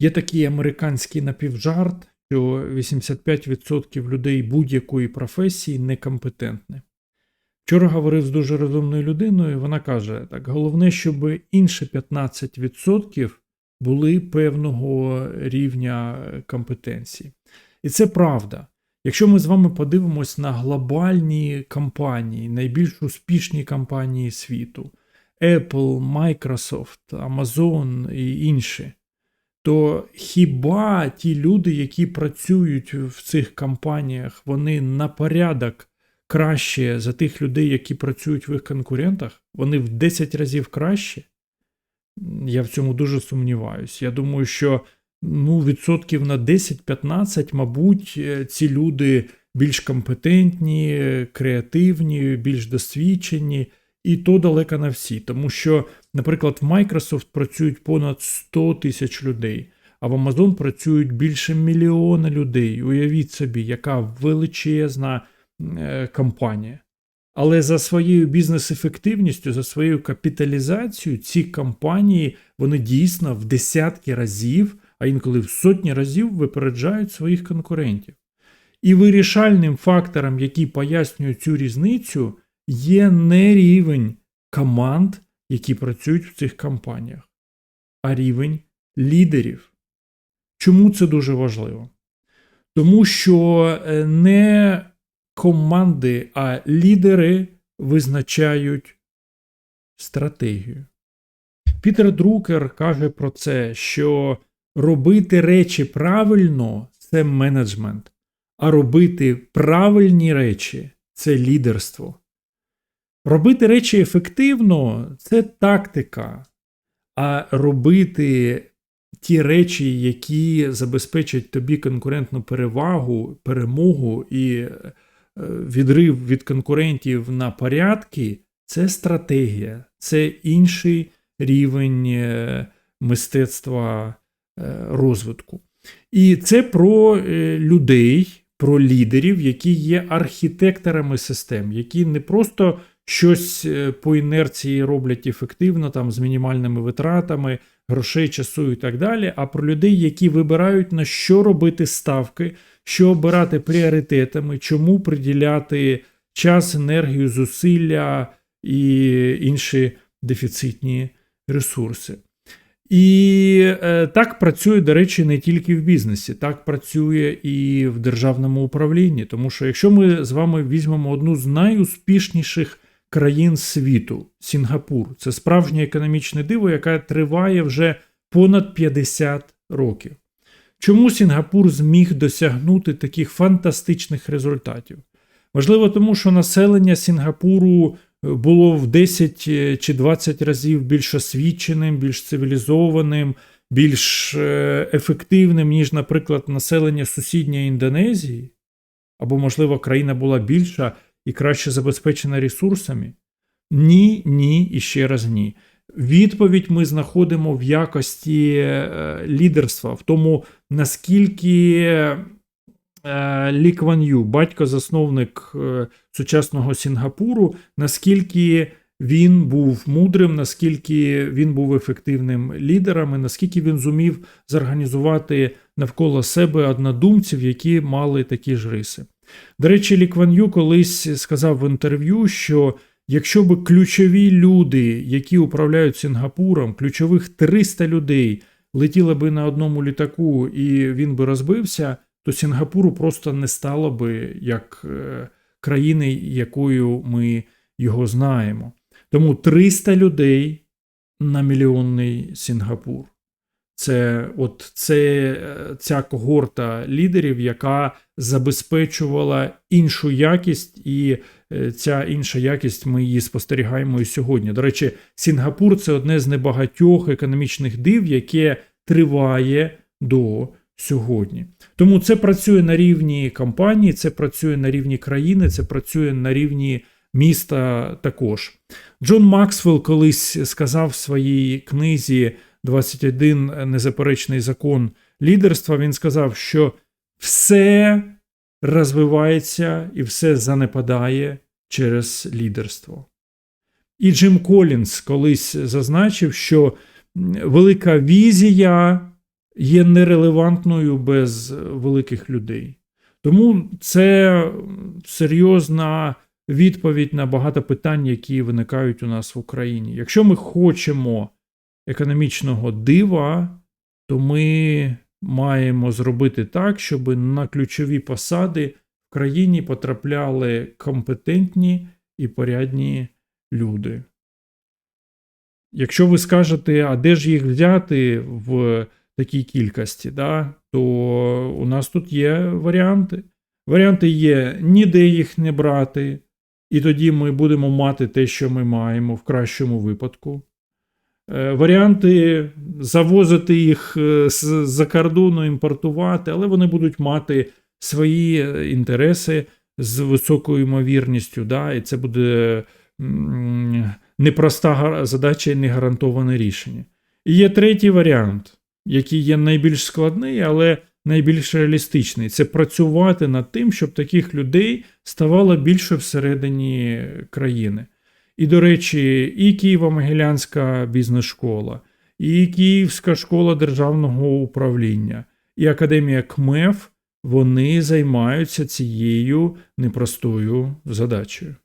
Є такий американський напівжарт, що 85% людей будь-якої професії некомпетентні. Вчора говорив з дуже розумною людиною, вона каже: так, головне, щоб інші 15% були певного рівня компетенції. І це правда. Якщо ми з вами подивимось на глобальні компанії, найбільш успішні компанії світу, Apple, Microsoft, Amazon і інші, то хіба ті люди, які працюють в цих компаніях, вони на порядок краще за тих людей, які працюють в їх конкурентах? Вони в 10 разів краще? Я в цьому дуже сумніваюся. Я думаю, що ну, відсотків на 10-15, мабуть, е, ці люди більш компетентні, креативні, більш досвідчені, і то далеко не всі. Тому що, наприклад, в Microsoft працюють понад 100 тисяч людей, а в Amazon працюють більше мільйона людей. Уявіть собі, яка величезна е, компанія. Але за своєю бізнес-ефективністю, за своєю капіталізацією, ці компанії вони дійсно в десятки разів, а інколи в сотні разів випереджають своїх конкурентів. І вирішальним фактором, який пояснює цю різницю, є не рівень команд, які працюють в цих компаніях, а рівень лідерів. Чому це дуже важливо? Тому що е, не команди, а лідери визначають стратегію. Пітер Друкер каже про це, що робити речі правильно це менеджмент, а робити правильні речі це лідерство. Робити речі ефективно це тактика, а робити ті речі, які забезпечать тобі конкурентну перевагу, перемогу і е, відрив від конкурентів на порядки це стратегія, це інший рівень е, мистецтва е, розвитку. І це про людей, про лідерів, які є архітекторами систем, які не просто щось по інерції роблять ефективно, там з мінімальними витратами, грошей, часу і так далі, а про людей, які вибирають на що робити ставки, що обирати пріоритетами, чому приділяти час, енергію, зусилля і інші дефіцитні ресурси. І е, так працює, до речі, не тільки в бізнесі, так працює і в державному управлінні. Тому що якщо ми з вами візьмемо одну з найуспішніших країн світу Сінгапур, це справжнє економічне диво, яке триває вже понад 50 років. Чому Сінгапур зміг досягнути таких фантастичних результатів? Можливо, тому що населення Сінгапуру було в 10 чи 20 разів більш освіченим, більш цивілізованим, більш е, ефективним, ніж, наприклад, населення сусідньої Індонезії, або, можливо, країна була більша і краще забезпечена ресурсами? Ні, ні і ще раз ні. Відповідь ми знаходимо в якості е, лідерства, в тому, наскільки е, Лі Кван Ю, батько-засновник е, сучасного Сінгапуру, наскільки він був мудрим, наскільки він був ефективним лідером, і наскільки він зумів зорганізувати навколо себе однодумців, які мали такі ж риси. До речі, Лі Ю колись сказав в інтерв'ю, що якщо б ключові люди, які управляють Сінгапуром, ключових 300 людей, летіли би на одному літаку і він би розбився, то Сінгапуру просто не стало би як е, країни, якою ми його знаємо. Тому 300 людей на мільйонний Сінгапур. Це от це, ця когорта лідерів, яка забезпечувала іншу якість, і е, ця інша якість ми її спостерігаємо і сьогодні. До речі, Сінгапур це одне з небагатьох економічних див, яке триває до сьогодні. Тому це працює на рівні компанії, це працює на рівні країни, це працює на рівні міста також. Джон Максвелл колись сказав в своїй книзі 21 незаперечний закон лідерства. Він сказав, що все розвивається і все занепадає через лідерство. І Джим Колінс колись зазначив, що велика візія є нерелевантною без великих людей. Тому це серйозна відповідь на багато питань, які виникають у нас в Україні. Якщо ми хочемо економічного дива, то ми маємо зробити так, щоб на ключові посади в країні потрапляли компетентні і порядні люди. Якщо ви скажете, а де ж їх взяти в такій кількості, да, то у нас тут є варіанти. Варіанти є ніде їх не брати, і тоді ми будемо мати те, що ми маємо в кращому випадку. Е, Варіанти завозити їх е, з-за кордону, імпортувати, але вони будуть мати свої е, інтереси з високою ймовірністю, да, і це буде непроста задача і не гарантоване рішення. І є третій варіант, який є найбільш складний, але найбільш реалістичний. Це працювати над тим, щоб таких людей ставало більше всередині країни. І, до речі, і Києво-Могилянська бізнес-школа, і Київська школа державного управління, і Академія КМЕФ вони займаються цією непростою задачею.